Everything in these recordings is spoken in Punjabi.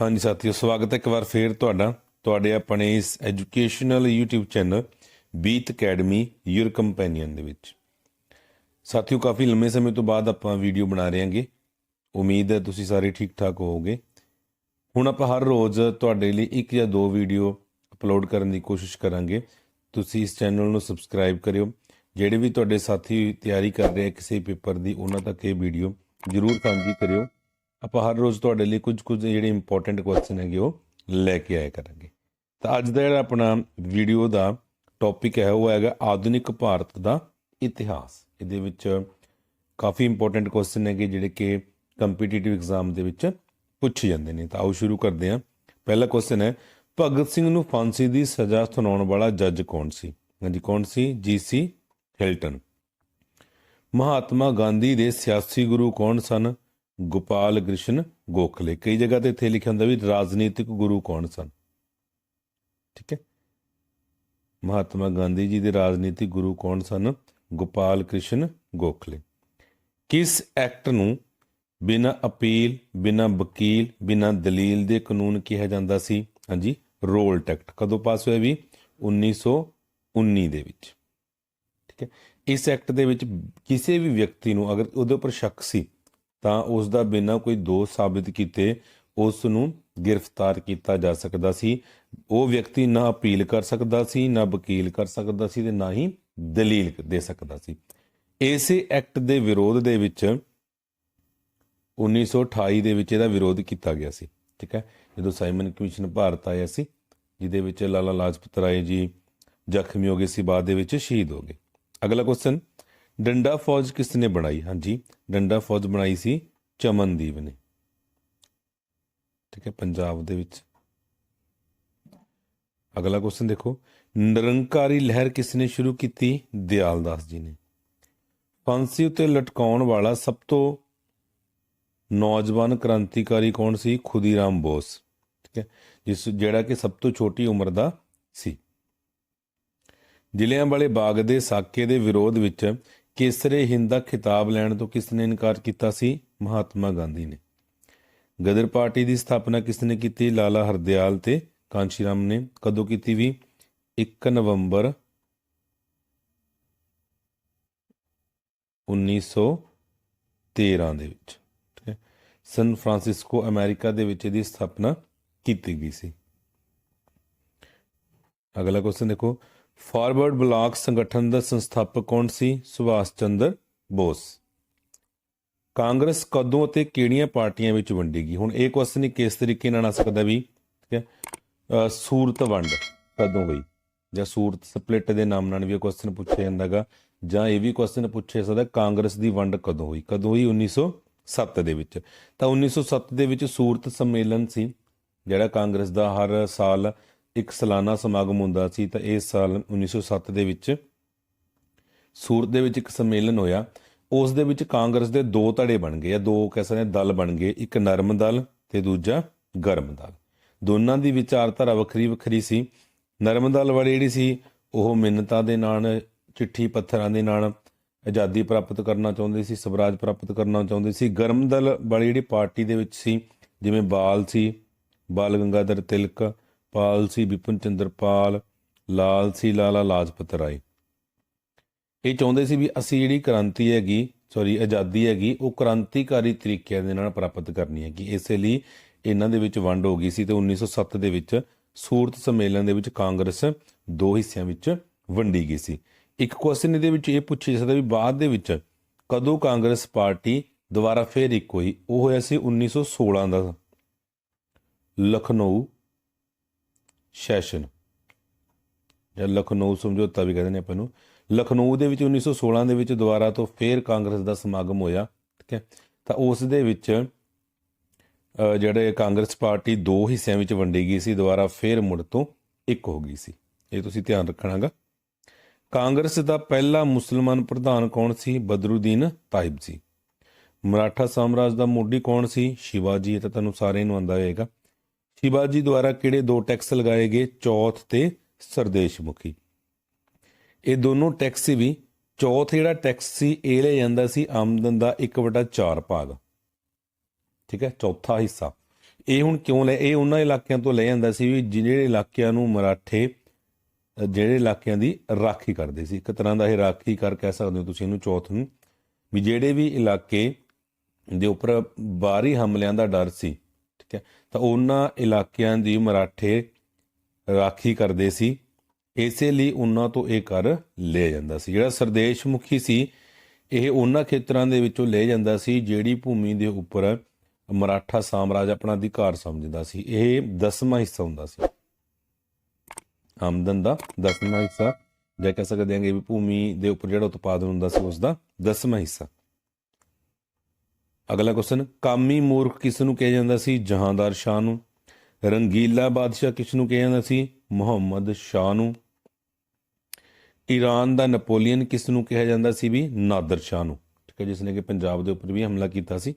ਹਾਂਜੀ ਸਾਥੀਓ, ਸਵਾਗਤ ਹੈ ਇੱਕ ਵਾਰ ਫੇਰ ਤੁਹਾਡਾ। ਤੁਹਾਡੇ ਆਪਣੇ ਇਸ educational YouTube channel Beet academy your companion ਦੇ ਵਿੱਚ। ਸਾਥੀਓ, ਕਾਫੀ ਲੰਮੇ ਸਮੇਂ ਤੋਂ ਬਾਅਦ ਆਪਾਂ ਵੀਡੀਓ ਬਣਾ ਰਹੇ ਹਾਂਗੇ। ਉਮੀਦ ਹੈ ਤੁਸੀਂ ਸਾਰੇ ਠੀਕ ਠਾਕ ਹੋਵੋਗੇ। ਹੁਣ ਆਪਾਂ ਹਰ ਰੋਜ਼ ਤੁਹਾਡੇ ਲਈ ਇੱਕ ਜਾਂ ਦੋ ਵੀਡੀਓ ਅਪਲੋਡ ਕਰਨ ਦੀ ਕੋਸ਼ਿਸ਼ ਕਰਾਂਗੇ। ਤੁਸੀਂ ਇਸ ਚੈਨਲ ਨੂੰ ਸਬਸਕ੍ਰਾਈਬ ਕਰਿਓ। ਜਿਹੜੇ ਵੀ ਤੁਹਾਡੇ ਸਾਥੀ ਤਿਆਰੀ ਕਰ ਰਹੇ ਕਿਸੇ ਪੇਪਰ ਦੀ, ਉਹਨਾਂ ਤੱਕ ਇਹ ਵੀਡੀਓ ਜਰੂਰ ਸਾਂਝੀ ਕਰਿਓ। ਆਪਾਂ ਹਰ ਰੋਜ਼ ਤੁਹਾਡੇ ਲਈ ਕੁਝ ਕੁਝ ਜਿਹੜੇ ਇੰਪੋਰਟੈਂਟ ਕੁਐਸਚਨ ਹੈਗੇ ਉਹ ਲੈ ਕੇ ਆਇਆ ਕਰਾਂਗੇ। ਤਾਂ ਅੱਜ ਦਾ ਜਿਹੜਾ ਆਪਣਾ ਵੀਡੀਓ ਦਾ ਟੌਪਿਕ ਹੈ, ਉਹ ਹੈਗਾ ਆਧੁਨਿਕ ਭਾਰਤ ਦਾ ਇਤਿਹਾਸ। ਇਹਦੇ ਵਿੱਚ ਕਾਫੀ ਇੰਪੋਰਟੈਂਟ ਕੁਐਸਚਨ ਹੈਗੇ ਜਿਹੜੇ ਕਿ ਕੰਪੀਟੀਟਿਵ ਐਗਜ਼ਾਮ ਦੇ ਵਿੱਚ ਪੁੱਛੇ ਜਾਂਦੇ ਨੇ। ਤਾਂ ਆਓ ਸ਼ੁਰੂ ਕਰਦੇ ਹਾਂ। ਪਹਿਲਾ ਕੁਐਸਚਨ ਹੈ, ਭਗਤ ਸਿੰਘ ਨੂੰ ਫਾਂਸੀ ਦੀ ਸਜ਼ਾ ਸੁਣਾਉਣ ਵਾਲਾ ਜੱਜ ਕੌਣ ਸੀ? ਹਾਂਜੀ, ਕੌਣ ਸੀ? ਜੀਸੀ ਹਿਲਟਨ ਮਹਾਤਮਾ ਗਾਂਧੀ ਦੇ ਸਿਆਸੀ ਗੁਰੂ ਕੌਣ ਸਨ? ਗੋਪਾਲ ਕ੍ਰਿਸ਼ਨ ਗੋਖਲੇ। ਕਈ ਜਗ੍ਹਾ ਤੇ ਇੱਥੇ ਲਿਖਿਆ ਹੁੰਦਾ ਵੀ ਰਾਜਨੀਤਿਕ ਗੁਰੂ ਕੌਣ ਸਨ? ਠੀਕ ਹੈ। ਮਹਾਤਮਾ ਗਾਂਧੀ ਜੀ ਦੇ ਰਾਜਨੀਤਿਕ ਗੁਰੂ ਕੌਣ ਸਨ? ਗੋਪਾਲ ਕ੍ਰਿਸ਼ਨ ਗੋਖਲੇ। ਕਿਸ ਐਕਟ ਨੂੰ ਬਿਨਾਂ ਅਪੀਲ, ਬਿਨਾਂ ਵਕੀਲ, ਬਿਨਾਂ ਦਲੀਲ ਦੇ ਕਾਨੂੰਨ ਕਿਹਾ ਜਾਂਦਾ ਸੀ? ਹਾਂਜੀ, ਰੋਲ ਟੈਕਟ। ਕਦੋਂ ਪਾਸ ਹੋਇਆ ਵੀ? 1919 ਦੇ ਵਿੱਚ। ਠੀਕ ਹੈ। ਇਸ ਐਕਟ ਦੇ ਵਿੱਚ ਕਿਸੇ ਵੀ ਵਿਅਕਤੀ ਨੂੰ ਅਗਰ ਉਹਦੇ ਉੱਪਰ ਸ਼ੱਕ ਸੀ ਤਾਂ ਉਸ ਦਾ ਬਿਨਾਂ ਕੋਈ ਦੋਸ਼ ਸਾਬਿਤ ਕੀਤੇ ਉਸ ਨੂੰ ਗ੍ਰਿਫਤਾਰ ਕੀਤਾ ਜਾ ਸਕਦਾ ਸੀ। ਉਹ ਵਿਅਕਤੀ ਨਾ ਅਪੀਲ ਕਰ ਸਕਦਾ ਸੀ, ਨਾ ਵਕੀਲ ਕਰ ਸਕਦਾ ਸੀ ਤੇ ਨਾ ਹੀ ਦਲੀਲ ਦੇ ਸਕਦਾ ਸੀ। ਇਸੇ ਐਕਟ ਦੇ ਵਿਰੋਧ ਦੇ ਵਿੱਚ 1928 ਦੇ ਵਿੱਚ ਇਹਦਾ ਵਿਰੋਧ ਕੀਤਾ ਗਿਆ ਸੀ, ਠੀਕ ਹੈ? ਜਦੋਂ ਸਾਈਮਨ ਕਮਿਸ਼ਨ ਭਾਰਤ ਆਇਆ ਸੀ, ਜਿਹਦੇ ਵਿੱਚ ਲਾਲਾ ਲਾਜਪਤ ਰਾਏ ਜੀ ਜ਼ਖਮੀ ਹੋ ਗਏ ਸੀ, ਬਾਅਦ ਦੇ ਵਿੱਚ ਸ਼ਹੀਦ ਹੋ ਗਏ। ਅਗਲਾ ਕੁਐਸਚਨ ਡੰਡਾ ਫੌਜ ਕਿਸ ਨੇ ਬਣਾਈ? ਹਾਂਜੀ, ਡੰਡਾ ਫੌਜ ਬਣਾਈ ਸੀ ਚਮਨਦੀਪ ਨੇ। ਠੀਕ ਹੈ, ਪੰਜਾਬ ਦੇ ਵਿੱਚ। ਅਗਲਾ ਕੁਐਸਚਨ ਦੇਖੋ। ਨਿਰੰਕਾਰੀ ਲਹਿਰ ਕਿਸ ਨੇ ਸ਼ੁਰੂ ਕੀਤੀ? ਦਿਆਲ ਜੀ ਨੇ। ਫਾਂਸੀ ਉੱਤੇ ਲਟਕਾਉਣ ਵਾਲਾ ਸਭ ਤੋਂ ਨੌਜਵਾਨ ਕ੍ਰਾਂਤੀਕਾਰੀ ਕੌਣ ਸੀ? ਖੁਦੀਰਾਮ ਬੋਸ। ਠੀਕ ਹੈ, ਜਿਸ ਜਿਹੜਾ ਕਿ ਸਭ ਤੋਂ ਛੋਟੀ ਉਮਰ ਦਾ ਸੀ। ਜ਼ਿਲ੍ਹਿਆਂ ਵਾਲੇ ਬਾਗ ਦੇ ਸਾਕੇ ਦੇ ਵਿਰੋਧ ਵਿੱਚ ਕੇਸਰੇ ਹਿੰਦ ਦਾ ਖਿਤਾਬ ਲੈਣ ਤੋਂ ਕਿਸ ਨੇ ਇਨਕਾਰ ਕੀਤਾ ਸੀ? ਮਹਾਤਮਾ ਗਾਂਧੀ ਨੇ। ਗਦਰ ਪਾਰਟੀ ਦੀ ਸਥਾਪਨਾ ਕਿਸ ਨੇ ਕੀਤੀ? ਲਾਲਾ ਹਰਦਿਆਲ ਤੇ ਕਾਂਸ਼ੀਰਾਮ ਨੇ ਕਦੋਂ ਕੀਤੀ ਵੀ? 1 ਨਵੰਬਰ 1913 ਦੇ ਵਿੱਚ, ਠੀਕ ਹੈ। ਸਨ ਫਰਾਂਸਿਸਕੋ, ਅਮਰੀਕਾ ਦੇ ਵਿੱਚ ਇਹਦੀ ਸਥਾਪਨਾ ਕੀਤੀ ਗਈ ਸੀ। ਅਗਲਾ ਕੁਐਸਚਨ ਦੇਖੋ। ਫਾਰਵਰਡ ਬਲਾਕ ਸੰਗਠਨ ਦਾ ਸੰਸਥਾਪਕ ਕੌਣ ਸੀ? ਸੁਭਾਸ਼ ਚੰਦਰ ਬੋਸ। ਕਾਂਗਰਸ ਕਦੋਂ ਅਤੇ ਕਿਹੜੀਆਂ ਪਾਰਟੀਆਂ ਵਿੱਚ ਵੰਡੇਗੀ ਹੁਣ ਇਹ ਕੁਐਸਚਨ ਕਿਸ ਤਰੀਕੇ ਨਾਲ ਆ ਸਕਦਾ ਵੀ, ਠੀਕ ਹੈ ਸੂਰਤ ਵੰਡ ਕਦੋਂ ਹੋਈ? ਜਾਂ ਸੂਰਤ ਸਪਲਿਟ ਦੇ ਨਾਮ ਨਾਲ ਵੀ ਇਹ ਕੁਐਸਚਨ ਪੁੱਛਿਆ ਜਾਂਦਾਗਾ ਜਾਂ ਇਹ ਵੀ ਕੁਐਸਚਨ ਪੁੱਛਿਆ ਸਕਦਾ ਕਾਂਗਰਸ ਦੀ ਵੰਡ ਕਦੋਂ ਹੋਈ? ਕਦੋਂ ਹੋਈ? 1907 ਦੇ ਵਿੱਚ। ਤਾਂ 1907 ਦੇ ਵਿੱਚ ਸੂਰਤ ਸੰਮੇਲਨ ਸੀ, ਜਿਹੜਾ ਕਾਂਗਰਸ ਦਾ ਹਰ ਸਾਲ ਇੱਕ ਸਾਲਾਨਾ ਸਮਾਗਮ ਹੁੰਦਾ ਸੀ ਤਾਂ ਇਸ ਸਾਲ 1907 ਦੇ ਵਿੱਚ ਸੂਰਤ ਦੇ ਵਿੱਚ ਇੱਕ ਸੰਮੇਲਨ ਹੋਇਆ। ਉਸ ਦੇ ਵਿੱਚ ਕਾਂਗਰਸ ਦੇ ਦੋ ਧੜੇ ਬਣ ਗਏ ਆ। ਦੋ ਕਹਿ ਸਕਦੇ ਹਾਂ ਦਲ ਬਣ ਗਏ, ਇੱਕ ਨਰਮ ਦਲ ਤੇ ਦੂਜਾ ਗਰਮ ਦਲ। ਦੋਨਾਂ ਦੀ ਵਿਚਾਰਧਾਰਾ ਵੱਖਰੀ ਵੱਖਰੀ ਸੀ। ਨਰਮ ਦਲ ਵਾਲੀ ਜਿਹੜੀ ਸੀ, ਉਹ ਮਿੰਨਤਾਂ ਦੇ ਨਾਲ, ਚਿੱਠੀ ਪੱਥਰਾਂ ਦੇ ਨਾਲ ਆਜ਼ਾਦੀ ਪ੍ਰਾਪਤ ਕਰਨਾ ਚਾਹੁੰਦੇ ਸੀ, ਸਵਰਾਜ ਪ੍ਰਾਪਤ ਕਰਨਾ ਚਾਹੁੰਦੇ ਸੀ। ਗਰਮ ਦਲ ਵਾਲੀ ਜਿਹੜੀ ਪਾਰਟੀ ਦੇ ਵਿੱਚ ਸੀ, ਜਿਵੇਂ ਬਾਲ ਸੀ, ਬਾਲ ਗੰਗਾਧਰ ਤਿਲਕ ਪਾਲ ਸੀ ਵਿਪਨ ਚੰਦਰ ਪਾਲ, ਲਾਲ ਸੀ ਲਾਲਾ ਲਾਜਪਤ ਰਾਏ। ਇਹ ਚਾਹੁੰਦੇ ਸੀ ਵੀ ਅਸੀਂ ਜਿਹੜੀ ਕ੍ਰਾਂਤੀ ਹੈਗੀ ਸੌਰੀ ਆਜ਼ਾਦੀ ਹੈਗੀ, ਉਹ ਕ੍ਰਾਂਤੀਕਾਰੀ ਤਰੀਕਿਆਂ ਦੇ ਨਾਲ ਪ੍ਰਾਪਤ ਕਰਨੀ ਹੈਗੀ। ਇਸੇ ਲਈ ਇਹਨਾਂ ਦੇ ਵਿੱਚ ਵੰਡ ਹੋ ਗਈ ਸੀ ਤੇ 1907 ਦੇ ਵਿੱਚ ਸੂਰਤ ਸੰਮੇਲਨ ਦੇ ਵਿੱਚ ਕਾਂਗਰਸ ਦੋ ਹਿੱਸਿਆਂ ਵਿੱਚ ਵੰਡੀ ਗਈ ਸੀ। ਇੱਕ ਕੁਐਸਚਨ ਇਹਦੇ ਵਿੱਚ ਇਹ ਪੁੱਛਿਆ ਜਾ ਸਕਦਾ ਵੀ ਬਾਅਦ ਦੇ ਵਿੱਚ ਕਦੋਂ ਕਾਂਗਰਸ ਪਾਰਟੀ ਦੁਬਾਰਾ ਫੇਰ ਇੱਕ ਹੋਈ? ਉਹ ਹੋਇਆ ਸੀ 1916 ਦਾ, ਲਖਨਊ ਸੈਸ਼ਨ। ਜਾਂ ਲਖਨਊ ਸਮਝੌਤਾ ਵੀ ਕਹਿੰਦੇ ਨੇ ਆਪਾਂ ਨੂੰ। ਲਖਨਊ ਦੇ ਵਿੱਚ 1916 ਦੇ ਵਿੱਚ ਦੁਬਾਰਾ ਤੋਂ ਫੇਰ ਕਾਂਗਰਸ ਦਾ ਸਮਾਗਮ ਹੋਇਆ, ਠੀਕ ਹੈ? ਤਾਂ ਉਸ ਦੇ ਵਿੱਚ ਜਿਹੜੇ ਕਾਂਗਰਸ ਪਾਰਟੀ ਦੋ ਹਿੱਸਿਆਂ ਵਿੱਚ ਵੰਡੀ ਗਈ ਸੀ, ਦੁਬਾਰਾ ਫੇਰ ਮੁੜ ਤੋਂ ਇੱਕ ਹੋ ਗਈ ਸੀ। ਇਹ ਤੁਸੀਂ ਧਿਆਨ ਰੱਖਣਾਗਾ। ਕਾਂਗਰਸ ਦਾ ਪਹਿਲਾ ਮੁਸਲਮਾਨ ਪ੍ਰਧਾਨ ਕੌਣ ਸੀ? ਬਦਰੁਦੀਨ ਤਾਇਬ ਜੀ। ਮਰਾਠਾ ਸਾਮਰਾਜ ਦਾ ਮੋਢੀ ਕੌਣ ਸੀ? ਸ਼ਿਵਾਜੀ, ਇਹ ਤਾਂ ਤੁਹਾਨੂੰ ਸਾਰਿਆਂ ਨੂੰ ਆਂਦਾ ਹੋਏਗਾ ਸ਼ਿਵਾਜੀ ਦੁਆਰਾ ਕਿਹੜੇ ਦੋ ਟੈਕਸ ਲਗਾਏ ਗਏ? ਚੌਥ ਤੇ ਸਰਦੇਸ਼ ਮੁਖੀ ਇਹ ਦੋਨੋਂ ਟੈਕਸ ਸੀ ਵੀ, ਚੌਥ ਜਿਹੜਾ ਟੈਕਸ ਸੀ, ਇਹ ਲੈ ਜਾਂਦਾ ਸੀ ਆਮਦਨ ਦਾ 1/4 ਭਾਗ। ਠੀਕ ਹੈ, ਚੌਥਾ ਹਿੱਸਾ। ਇਹ ਹੁਣ ਕਿਉਂ ਲੈ, ਇਹ ਉਹਨਾਂ ਇਲਾਕਿਆਂ ਤੋਂ ਲੈ ਜਾਂਦਾ ਸੀ ਵੀ ਜਿਹੜੇ ਇਲਾਕਿਆਂ ਨੂੰ ਮਰਾਠੇ, ਜਿਹੜੇ ਇਲਾਕਿਆਂ ਦੀ ਰਾਖੀ ਕਰਦੇ ਸੀ। ਇੱਕ ਤਰ੍ਹਾਂ ਦਾ ਇਹ ਰਾਖੀ ਕਰ ਕਹਿ ਸਕਦੇ ਹੋ ਤੁਸੀਂ ਇਹਨੂੰ ਚੌਥ ਨੂੰ। ਵੀ ਜਿਹੜੇ ਵੀ ਇਲਾਕੇ ਦੇ ਉੱਪਰ ਬਾਹਰੀ ਹਮਲਿਆਂ ਦਾ ਡਰ ਸੀ, ਠੀਕ ਹੈ ਤਾਂ ਉਹਨਾਂ ਇਲਾਕਿਆਂ ਦੀ ਮਰਾਠੇ ਰਾਖੀ ਕਰਦੇ ਸੀ। ਇਸੇ ਲਈ ਉਹਨਾਂ ਤੋਂ ਇਹ ਕਰ ਲਿਆ ਜਾਂਦਾ ਸੀ। ਜਿਹੜਾ ਸਰਦੇਸ਼ ਮੁਖੀ ਸੀ, ਇਹ ਉਹਨਾਂ ਖੇਤਰਾਂ ਦੇ ਵਿੱਚੋਂ ਲਿਆ ਜਾਂਦਾ ਸੀ, ਜਿਹੜੀ ਭੂਮੀ ਦੇ ਉੱਪਰ ਮਰਾਠਾ ਸਾਮਰਾਜ ਆਪਣਾ ਅਧਿਕਾਰ ਸਮਝਦਾ ਸੀ। ਇਹ ਦਸਵਾਂ ਹਿੱਸਾ ਹੁੰਦਾ ਸੀ। ਆਮਦਨ ਦਾ ਦਸਵਾਂ ਹਿੱਸਾ, ਜਾਂ ਕਹਿ ਸਕਦੇ ਹਾਂ ਵੀ ਭੂਮੀ ਦੇ ਉੱਪਰ ਜਿਹੜਾ ਉਤਪਾਦਨ ਹੁੰਦਾ ਸੀ ਉਸ ਦਾ ਦਸਵਾਂ ਹਿੱਸਾ। ਅਗਲਾ ਕੁਐਸਚਨ ਕਾਮੀ ਮੂਰਖ ਕਿਸ ਨੂੰ ਕਿਹਾ ਜਾਂਦਾ ਸੀ? ਜਹਾਂਦਾਰ ਸ਼ਾਹ ਨੂੰ। ਰੰਗੀਲਾ ਬਾਦਸ਼ਾਹ ਕਿਸ ਨੂੰ ਕਿਹਾ ਜਾਂਦਾ ਸੀ? ਮੁਹੰਮਦ ਸ਼ਾਹ ਨੂੰ। ਈਰਾਨ ਦਾ ਨਪੋਲੀਅਨ ਕਿਸ ਨੂੰ ਕਿਹਾ ਜਾਂਦਾ ਸੀ ਵੀ? ਨਾਦਰ ਸ਼ਾਹ ਨੂੰ। ਠੀਕ ਹੈ ਜਿਸ ਨੇ ਕਿ ਪੰਜਾਬ ਦੇ ਉੱਪਰ ਵੀ ਹਮਲਾ ਕੀਤਾ ਸੀ।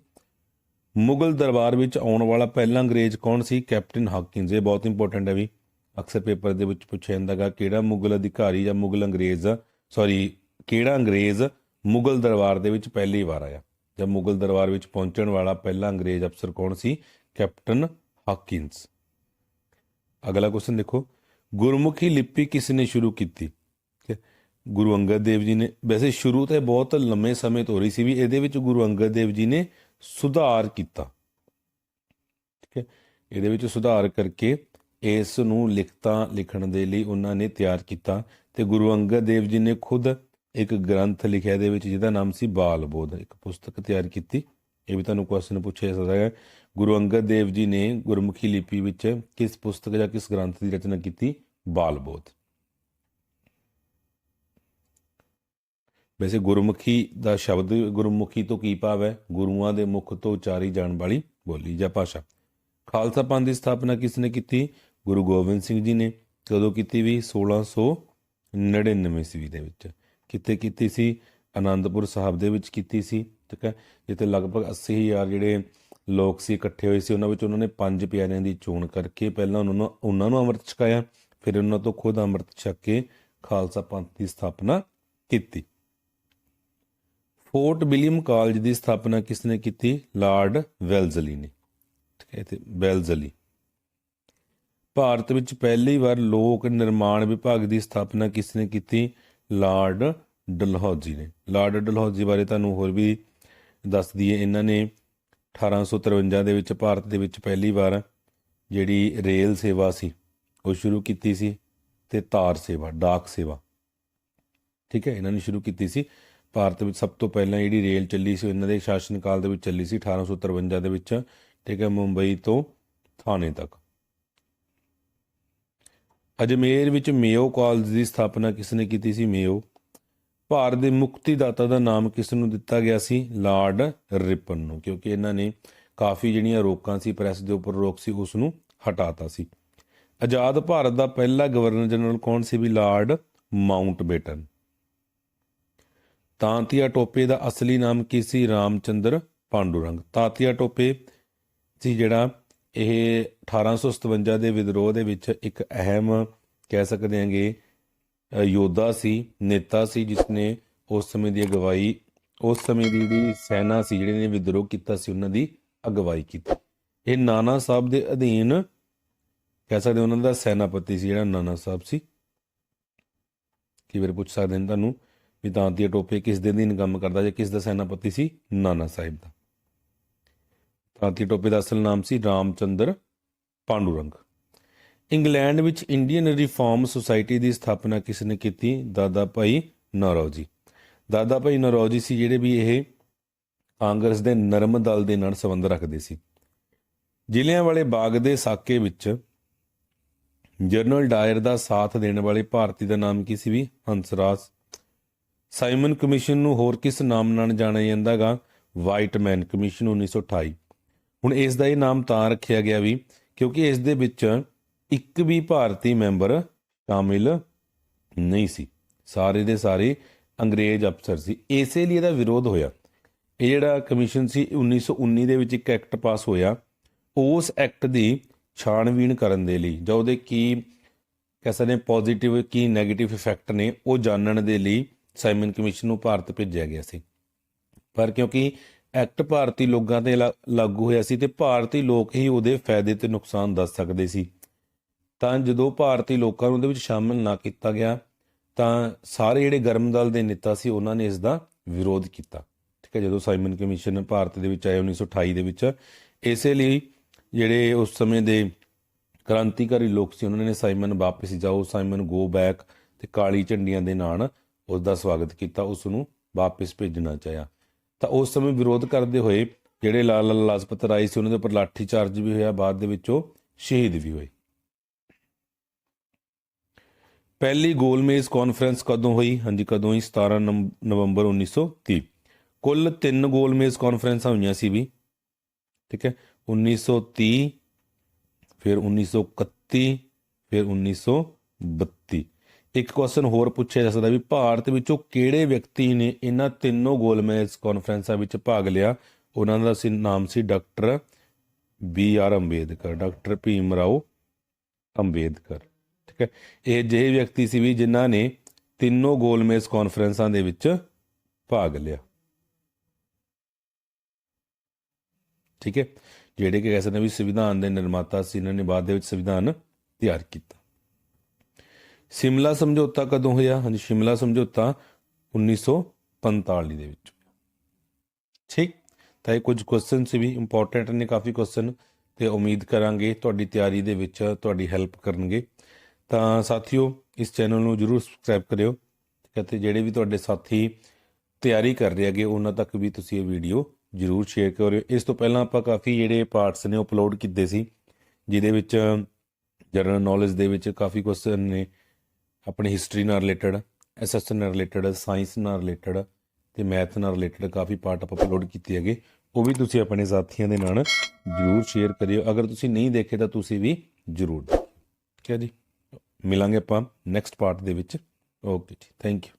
ਮੁਗਲ ਦਰਬਾਰ ਵਿੱਚ ਆਉਣ ਵਾਲਾ ਪਹਿਲਾ ਅੰਗਰੇਜ਼ ਕੌਣ ਸੀ? ਕੈਪਟਨ ਹਾਕਿੰਸ ਇਹ ਬਹੁਤ ਇੰਪੋਰਟੈਂਟ ਹੈ ਵੀ ਅਕਸਰ ਪੇਪਰ ਦੇ ਵਿੱਚ ਪੁੱਛਿਆ ਜਾਂਦਾਗਾ ਕਿਹੜਾ ਮੁਗਲ ਅਧਿਕਾਰੀ ਜਾਂ ਮੁਗਲ ਅੰਗਰੇਜ਼ ਸੌਰੀ ਕਿਹੜਾ ਅੰਗਰੇਜ਼ ਮੁਗਲ ਦਰਬਾਰ ਦੇ ਵਿੱਚ ਪਹਿਲੀ ਵਾਰ ਆਇਆ। ਜਾਂ ਮੁਗਲ ਦਰਬਾਰ ਵਿੱਚ ਪਹੁੰਚਣ ਵਾਲਾ ਪਹਿਲਾ ਅੰਗਰੇਜ਼ ਅਫਸਰ ਕੌਣ ਸੀ? Captain Hawkins. ਅਗਲਾ ਕੁਐਸਚਨ ਦੇਖੋ। ਗੁਰਮੁਖੀ ਲਿਪੀ ਕਿਸ ਨੇ ਸ਼ੁਰੂ ਕੀਤੀ? ਠੀਕ ਹੈ। ਗੁਰੂ ਅੰਗਦ ਦੇਵ ਜੀ ਨੇ। ਵੈਸੇ ਸ਼ੁਰੂ ਤੇ ਬਹੁਤ ਲੰਮੇ ਸਮੇਂ ਤੋਂ ਹੋ ਰਹੀ ਸੀ ਵੀ ਇਹਦੇ ਵਿੱਚ ਗੁਰੂ ਅੰਗਦ ਦੇਵ ਜੀ ਨੇ ਸੁਧਾਰ ਕੀਤਾ। ਠੀਕ ਹੈ। ਇਹਦੇ ਵਿੱਚ ਸੁਧਾਰ ਕਰਕੇ ਇਸ ਨੂੰ ਲਿਖਤਾਂ ਲਿਖਣ ਦੇ ਲਈ ਉਹਨਾਂ ਨੇ ਤਿਆਰ ਕੀਤਾ ਤੇ ਗੁਰੂ ਅੰਗਦ ਦੇਵ ਜੀ ਨੇ ਖੁਦ ਇੱਕ ਗ੍ਰੰਥ ਲਿਖਿਆ ਇਹਦੇ ਵਿੱਚ, ਜਿਹਦਾ ਨਾਮ ਸੀ ਬਾਲ ਬੋਧ ਇੱਕ ਪੁਸਤਕ ਤਿਆਰ ਕੀਤੀ। ਇਹ ਵੀ ਤੁਹਾਨੂੰ ਕੁਐਸਚਨ ਪੁੱਛਿਆ ਸਕਦਾ ਹੈ। ਗੁਰੂ ਅੰਗਦ ਦੇਵ ਜੀ ਨੇ ਗੁਰਮੁਖੀ ਲਿਪੀ ਵਿੱਚ ਕਿਸ ਪੁਸਤਕ ਜਾਂ ਕਿਸ ਗ੍ਰੰਥ ਦੀ ਰਚਨਾ ਕੀਤੀ? ਬਾਲ ਬੋਧ ਵੈਸੇ ਗੁਰਮੁਖੀ ਦਾ ਸ਼ਬਦ, ਗੁਰਮੁਖੀ ਤੋਂ ਕੀ ਭਾਵ ਹੈ? ਗੁਰੂਆਂ ਦੇ ਮੁਖ ਤੋਂ ਉਚਾਰੀ ਜਾਣ ਵਾਲੀ ਬੋਲੀ ਜਾਂ ਭਾਸ਼ਾ। ਖਾਲਸਾ ਪੰਥ ਦੀ ਸਥਾਪਨਾ ਕਿਸ ਨੇ ਕੀਤੀ? ਗੁਰੂ ਗੋਬਿੰਦ ਸਿੰਘ ਜੀ ਨੇ। ਕਦੋਂ ਕੀਤੀ ਵੀ? 1699 ਈਸਵੀ ਦੇ ਵਿੱਚ। ਕਿੱਥੇ ਕੀਤੀ ਸੀ? ਆਨੰਦਪੁਰ ਸਾਹਿਬ ਦੇ ਵਿੱਚ ਕੀਤੀ ਸੀ, ਠੀਕ ਹੈ? ਜਿੱਥੇ ਲਗਭਗ 80000 ਜਿਹੜੇ ਲੋਕ ਸੀ ਇਕੱਠੇ ਹੋਏ ਸੀ, ਉਹਨਾਂ ਵਿੱਚ ਉਹਨਾਂ ਨੇ ਪੰਜ ਪਿਆਰਿਆਂ ਦੀ ਚੋਣ ਕਰਕੇ ਪਹਿਲਾਂ ਉਹਨਾਂ ਨੂੰ ਉਹਨਾਂ ਨੂੰ ਅੰਮ੍ਰਿਤ ਛਕਾਇਆ, ਫਿਰ ਉਹਨਾਂ ਤੋਂ ਖੁਦ ਅੰਮ੍ਰਿਤ ਛਕ ਕੇ ਖਾਲਸਾ ਪੰਥ ਦੀ ਸਥਾਪਨਾ ਕੀਤੀ। ਫੋਰਟ ਵਿਲੀਅਮ ਕਾਲਜ ਦੀ ਸਥਾਪਨਾ ਕਿਸ ਨੇ ਕੀਤੀ? ਲਾਰਡ ਵੈਲਜ਼ਲੀ ਨੇ, ਠੀਕ ਹੈ? ਤੇ ਵੈਲਜ਼ਲੀ। ਭਾਰਤ ਵਿੱਚ ਪਹਿਲੀ ਵਾਰ ਲੋਕ ਨਿਰਮਾਣ ਵਿਭਾਗ ਦੀ ਸਥਾਪਨਾ ਕਿਸ ਨੇ ਕੀਤੀ? ਲਾਰਡ ਡਲਹੌਜ਼ੀ ਨੇ। ਲਾਰਡ ਡਲਹੌਜ਼ੀ ਬਾਰੇ ਤੁਹਾਨੂੰ ਹੋਰ ਵੀ ਦੱਸ ਦਈਏ, ਇਹਨਾਂ ਨੇ 1853 ਦੇ ਵਿੱਚ ਭਾਰਤ ਦੇ ਵਿੱਚ ਪਹਿਲੀ ਵਾਰ ਜਿਹੜੀ ਰੇਲ ਸੇਵਾ ਸੀ, ਉਹ ਸ਼ੁਰੂ ਕੀਤੀ ਸੀ ਤੇ ਤਾਰ ਸੇਵਾ, ਡਾਕ ਸੇਵਾ, ਠੀਕ ਹੈ, ਇਹਨਾਂ ਨੇ ਸ਼ੁਰੂ ਕੀਤੀ ਸੀ। ਭਾਰਤ ਵਿੱਚ ਸਭ ਤੋਂ ਪਹਿਲਾਂ ਜਿਹੜੀ ਰੇਲ ਚੱਲੀ ਸੀ ਇਹਨਾਂ ਦੇ ਸ਼ਾਸਨ ਕਾਲ ਦੇ ਵਿੱਚ ਚੱਲੀ ਸੀ 1853 ਦੇ ਵਿੱਚ, ਠੀਕ ਹੈ, ਮੁੰਬਈ ਤੋਂ ਥਾਣੇ ਤੱਕ। ਅਜਮੇਰ ਵਿੱਚ ਮੇਓ ਕਾਲਜ ਦੀ ਸਥਾਪਨਾ ਕਿਸ ਨੇ ਕੀਤੀ ਸੀ ਮੇਓ? ਭਾਰਤ ਦੇ ਮੁਕਤੀਦਾਤਾ ਦਾ ਨਾਮ ਕਿਸ ਨੂੰ ਦਿੱਤਾ ਗਿਆ ਸੀ? ਲਾਰਡ ਰਿਪਨ ਨੂੰ, ਕਿਉਂਕਿ ਇਹਨਾਂ ਨੇ ਕਾਫੀ ਜਿਹੜੀਆਂ ਰੋਕਾਂ ਸੀ, ਪ੍ਰੈਸ ਦੇ ਉੱਪਰ ਰੋਕ ਸੀ ਉਸ ਨੂੰ ਹਟਾਤਾ ਸੀ। ਆਜ਼ਾਦ ਭਾਰਤ ਦਾ ਪਹਿਲਾ ਗਵਰਨਰ ਜਨਰਲ ਕੌਣ ਸੀ ਵੀ? Lord Mountbatten. ਤਾਂਤੀਆ ਟੋਪੇ ਦਾ ਅਸਲੀ ਨਾਮ ਕੀ ਸੀ? ਰਾਮਚੰਦਰ ਪਾਂਡੂਰੰਗ। ਤਾਂਤੀਆ ਟੋਪੇ ਸੀ ਜਿਹੜਾ ਇਹ 1857 ਦੇ ਵਿਦਰੋਹ ਦੇ ਵਿੱਚ ਇੱਕ ਅਹਿਮ ਕਹਿ ਸਕਦੇ ਹਾਂਗੇ ਯੋਧਾ ਸੀ, ਨੇਤਾ ਸੀ ਜਿਸ ਨੇ ਉਸ ਸਮੇਂ ਦੀ ਅਗਵਾਈ, ਉਸ ਸਮੇਂ ਦੀ ਜਿਹੜੀ ਸੈਨਾ ਸੀ, ਜਿਹੜੇ ਨੇ ਵਿਦਰੋਹ ਕੀਤਾ ਸੀ, ਉਹਨਾਂ ਦੀ ਅਗਵਾਈ ਕੀਤੀ। ਇਹ ਨਾਨਾ ਸਾਹਿਬ ਦੇ ਅਧੀਨ ਕਹਿ ਸਕਦੇ ਉਹਨਾਂ ਦਾ ਸੈਨਾਪਤੀ ਸੀ, ਜਿਹੜਾ ਨਾਨਾ ਸਾਹਿਬ ਸੀ। ਕਈ ਵਾਰ ਪੁੱਛ ਸਕਦੇ ਨੇ ਤੁਹਾਨੂੰ ਵੀ ਤਾਂਤੀਆ ਟੋਪੇ ਕਿਸ ਦੇ ਅਧੀਨ ਕੰਮ ਕਰਦਾ ਜਾਂ ਕਿਸ ਦਾ ਸੈਨਾਪਤੀ ਸੀ? ਨਾਨਾ ਸਾਹਿਬ ਦਾ। ਤਾਂਤੀ ਟੋਪੇ ਦਾ ਅਸਲ ਨਾਮ ਸੀ ਰਾਮਚੰਦਰ ਪਾਂਡੂਰੰਗ। ਇੰਗਲੈਂਡ ਵਿੱਚ ਇੰਡੀਅਨ ਰਿਫਾਰਮ ਸੁਸਾਇਟੀ ਦੀ ਸਥਾਪਨਾ ਕਿਸ ਨੇ ਕੀਤੀ? ਦਾਦਾ ਭਾਈ ਨੌਰੋਜੀ। ਦਾਦਾ ਭਾਈ ਨੌਰੋਜੀ ਸੀ ਜਿਹੜੇ ਵੀ ਇਹ ਕਾਂਗਰਸ ਦੇ ਨਰਮ ਦਲ ਦੇ ਨਾਲ ਸੰਬੰਧ ਰੱਖਦੇ ਸੀ। ਜ਼ਿਲ੍ਹਿਆਂ ਵਾਲੇ ਬਾਗ ਦੇ ਸਾਕੇ ਵਿੱਚ ਜਨਰਲ ਡਾਇਰ ਦਾ ਸਾਥ ਦੇਣ ਵਾਲੇ ਭਾਰਤੀ ਦਾ ਨਾਮ ਕੀ ਸੀ ਵੀ? ਹੰਸਰਾਜ। ਸਾਈਮਨ ਕਮਿਸ਼ਨ ਨੂੰ ਹੋਰ ਕਿਸ ਨਾਮ ਨਾਲ ਜਾਣਿਆ ਜਾਂਦਾਗਾ ਵਾਈਟ ਮੈਨ ਕਮਿਸ਼ਨ 1928 ਹੁਣ ਇਸ ਦਾ ਇਹ ਨਾਮ ਤਾਂ ਰੱਖਿਆ ਗਿਆ ਵੀ, ਕਿਉਂਕਿ ਇਸ ਦੇ ਵਿੱਚ ਇੱਕ ਵੀ ਭਾਰਤੀ ਮੈਂਬਰ ਸ਼ਾਮਿਲ ਨਹੀਂ ਸੀ। ਸਾਰੇ ਦੇ ਸਾਰੇ ਅੰਗਰੇਜ਼ ਅਫਸਰ ਸੀ। ਇਸੇ ਲਈ ਇਹਦਾ ਵਿਰੋਧ ਹੋਇਆ। ਇਹ ਜਿਹੜਾ ਕਮਿਸ਼ਨ ਸੀ 1919 ਦੇ ਵਿੱਚ ਇੱਕ ਐਕਟ ਪਾਸ ਹੋਇਆ। ਉਸ ਐਕਟ ਦੀ ਛਾਣਬੀਣ ਕਰਨ ਦੇ ਲਈ, ਜਾਂ ਉਹਦੇ ਕੀ ਕਹਿ ਸਕਦੇ ਪੋਜ਼ਿਟਿਵ ਕੀ 네ਗੇਟਿਵ ਇਫੈਕਟ ਨੇ, ਉਹ ਜਾਣਨ ਦੇ ਲਈ ਸਾਈਮਨ ਕਮਿਸ਼ਨ ਨੂੰ ਭਾਰਤ ਭੇਜਿਆ ਗਿਆ ਸੀ। ਪਰ ਕਿਉਂਕਿ ਐਕਟ ਭਾਰਤੀ ਲੋਕਾਂ ਤੇ ਲਾ- ਲਾਗੂ ਹੋਇਆ ਸੀ ਤੇ ਭਾਰਤੀ ਲੋਕ ਹੀ ਉਹਦੇ ਫਾਇਦੇ ਤੇ ਨੁਕਸਾਨ ਦੱਸ ਸਕਦੇ ਸੀ। ਤਾਂ ਜਦੋਂ ਭਾਰਤੀ ਲੋਕਾਂ ਨੂੰ ਉਹਦੇ ਵਿੱਚ ਸ਼ਾਮਲ ਨਾ ਕੀਤਾ ਗਿਆ, ਤਾਂ ਸਾਰੇ ਜਿਹੜੇ ਗਰਮ ਦਲ ਦੇ ਨੇਤਾ ਸੀ, ਉਹਨਾਂ ਨੇ ਇਸ ਦਾ ਵਿਰੋਧ ਕੀਤਾ। ਠੀਕ ਹੈ, ਜਦੋਂ ਸਾਈਮਨ ਕਮਿਸ਼ਨ ਭਾਰਤ ਦੇ ਵਿੱਚ ਆਇਆ 1928 ਦੇ ਵਿੱਚ, ਇਸੇ ਲਈ ਜਿਹੜੇ ਉਸ ਸਮੇਂ ਦੇ ਕ੍ਰਾਂਤੀਕਾਰੀ ਲੋਕ ਸੀ, ਉਹਨਾਂ ਨੇ ਸਾਈਮਨ ਵਾਪਸ ਜਾਓ ਸਾਈਮਨ ਗੋ ਬੈਕ ਤੇ ਕਾਲੀ ਝੰਡੀਆਂ ਦੇ ਨਾਲ ਉਸ ਦਾ ਸਵਾਗਤ ਕੀਤਾ ਉਸ ਨੂੰ ਵਾਪਸ ਭੇਜਣਾ ਚਾਹਿਆ। ਤਾਂ ਉਸ ਸਮੇਂ ਵਿਰੋਧ ਕਰਦੇ ਹੋਏ ਜਿਹੜੇ ਲਾਲ ਲਾਲ ਲਾਜਪਤ ਰਾਏ ਸੀ, ਉਹਨਾਂ ਦੇ ਉੱਪਰ ਲਾਠੀ ਚਾਰਜ ਵੀ ਹੋਇਆ, ਬਾਅਦ ਦੇ ਵਿੱਚ ਉਹ ਸ਼ਹੀਦ ਵੀ ਹੋਏ। ਪਹਿਲੀ ਗੋਲਮੇਜ਼ ਕਾਨਫਰੰਸ ਕਦੋਂ ਹੋਈ? ਹਾਂਜੀ, ਕਦੋਂ ਹੋਈ 17 ਨਵੰ- ਨਵੰਬਰ 1930 ਕੁੱਲ ਤਿੰਨ ਗੋਲਮੇਜ਼ ਕਾਨਫਰੰਸਾਂ ਹੋਈਆਂ ਸੀ ਵੀ, ਠੀਕ ਹੈ? 1930 ਫਿਰ 1931 ਫਿਰ 1932 ਇੱਕ ਕੁਐਸਚਨ ਹੋਰ ਪੁੱਛਿਆ ਜਾ ਸਕਦਾ ਵੀ ਭਾਰਤ ਵਿੱਚੋਂ ਕਿਹੜੇ ਵਿਅਕਤੀ ਨੇ ਇਹਨਾਂ ਤਿੰਨੋਂ ਗੋਲਮੇਜ਼ ਕਾਨਫਰੰਸਾਂ ਵਿੱਚ ਭਾਗ ਲਿਆ? ਉਹਨਾਂ ਦਾ ਸੀ, ਨਾਮ ਸੀ doctor B R Ambedkar doctor Bhim Rao Ambedkar, ਠੀਕ ਹੈ? ਇਹ ਜਿਹੇ ਵਿਅਕਤੀ ਸੀ ਵੀ ਜਿਨ੍ਹਾਂ ਨੇ ਤਿੰਨੋਂ ਗੋਲਮੇਜ਼ ਕਾਨਫਰੰਸਾਂ ਦੇ ਵਿੱਚ ਭਾਗ ਲਿਆ। ਠੀਕ ਹੈ? ਜਿਹੜੇ ਕਿ ਕਹਿ ਨੇ ਵੀ ਸੰਵਿਧਾਨ ਦੇ ਨਿਰਮਾਤਾ ਸੀ, ਇਹਨਾਂ ਨੇ ਬਾਅਦ ਦੇ ਵਿੱਚ ਸੰਵਿਧਾਨ ਤਿਆਰ ਕੀਤਾ। ਸਿਮਲਾ ਸਮਝੌਤਾ ਕਦੋਂ ਹੋਇਆ? ਹਾਂਜੀ, ਸ਼ਿਮਲਾ ਸਮਝੌਤਾ 1945 ਦੇ ਵਿੱਚ ਠੀਕ? ਤਾਂ ਇਹ ਕੁਝ ਕੁਐਸਚਨ ਸੀ ਵੀ ਇੰਪੋਰਟੈਂਟ ਨੇ ਕਾਫੀ ਕੁਐਸਚਨ ਤੇ ਉਮੀਦ ਕਰਾਂਗੇ ਤੁਹਾਡੀ ਤਿਆਰੀ ਦੇ ਵਿੱਚ ਤੁਹਾਡੀ ਹੈਲਪ ਕਰਨਗੇ। ਤਾਂ ਸਾਥੀਓ, ਇਸ ਚੈਨਲ ਨੂੰ ਜਰੂਰ ਸਬਸਕ੍ਰਾਈਬ ਕਰਿਓ ਠੀਕ ਤੇ ਜਿਹੜੇ ਵੀ ਤੁਹਾਡੇ ਸਾਥੀ ਤਿਆਰੀ ਕਰ ਰਹੇ ਹੈਗੇ, ਉਹਨਾਂ ਤੱਕ ਵੀ ਤੁਸੀਂ ਇਹ ਵੀਡੀਓ ਜਰੂਰ ਸ਼ੇਅਰ ਕਰਿਓ। ਇਸ ਤੋਂ ਪਹਿਲਾਂ ਆਪਾਂ ਕਾਫੀ ਜਿਹੜੇ ਪਾਰਟਸ ਨੇ ਅਪਲੋਡ ਕੀਤੇ ਸੀ, ਜਿਹਦੇ ਵਿੱਚ ਜਨਰਲ ਨੌਲੇਜ ਦੇ ਵਿੱਚ ਕਾਫੀ ਕੁਐਸਚਨ ਨੇ ਆਪਣੀ ਹਿਸਟਰੀ ਨਾਲ ਰਿਲੇਟਡ ਐਸਐਸ ਨਾਲ ਰਿਲੇਟਡ ਸਾਇੰਸ ਨਾਲ ਰਿਲੇਟਡ ਤੇ ਮੈਥ ਨਾਲ ਰਿਲੇਟਡ ਕਾਫੀ ਪਾਰਟ ਆਪਾਂ ਅਪਲੋਡ ਕੀਤੇ ਹੈਗੇ। ਉਹ ਵੀ ਤੁਸੀਂ ਆਪਣੇ ਸਾਥੀਆਂ ਦੇ ਨਾਲ ਜਰੂਰ ਸ਼ੇਅਰ ਕਰਿਓ। ਅਗਰ ਤੁਸੀਂ ਨਹੀਂ ਦੇਖੇ ਤਾਂ ਤੁਸੀਂ ਵੀ ਜਰੂਰ ਦੇਖਿਓ। ਠੀਕ ਹੈ ਜੀ? ਮਿਲਾਂਗੇ ਆਪਾਂ ਨੈਕਸਟ ਪਾਰਟ ਦੇ ਵਿੱਚ। ਓਕੇ ਜੀ ਥੈਂਕ ਯੂ